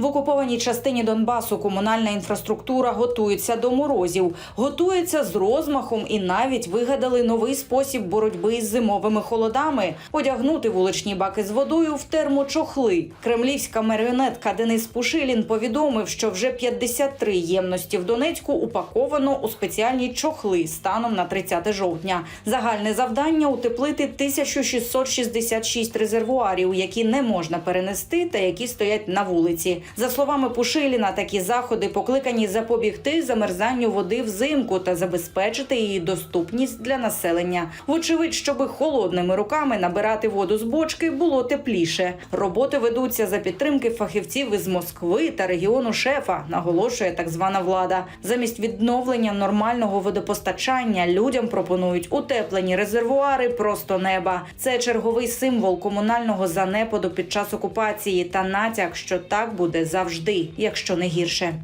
В окупованій частині Донбасу комунальна інфраструктура готується до морозів, готується з розмахом і навіть вигадали новий спосіб боротьби із зимовими холодами одягнути вуличні баки з водою в термочохли. Кремлівська маріонетка Денис Пушилін повідомив, що вже 53 ємності в Донецьку упаковано у спеціальні чохли станом на 30 жовтня. Загальне завдання утеплити 1666 резервуарів, які не можна перенести та які стоять на вулиці. За словами Пушиліна, такі заходи покликані запобігти замерзанню води взимку та забезпечити її доступність для населення. Вочевидь, щоби холодними руками набирати воду з бочки, було тепліше. Роботи ведуться за підтримки фахівців із Москви та регіону шефа, наголошує так звана влада. Замість відновлення нормального водопостачання людям пропонують утеплені резервуари просто неба. Це черговий символ комунального занепаду під час окупації та натяк, що так буде завжди, якщо не гірше.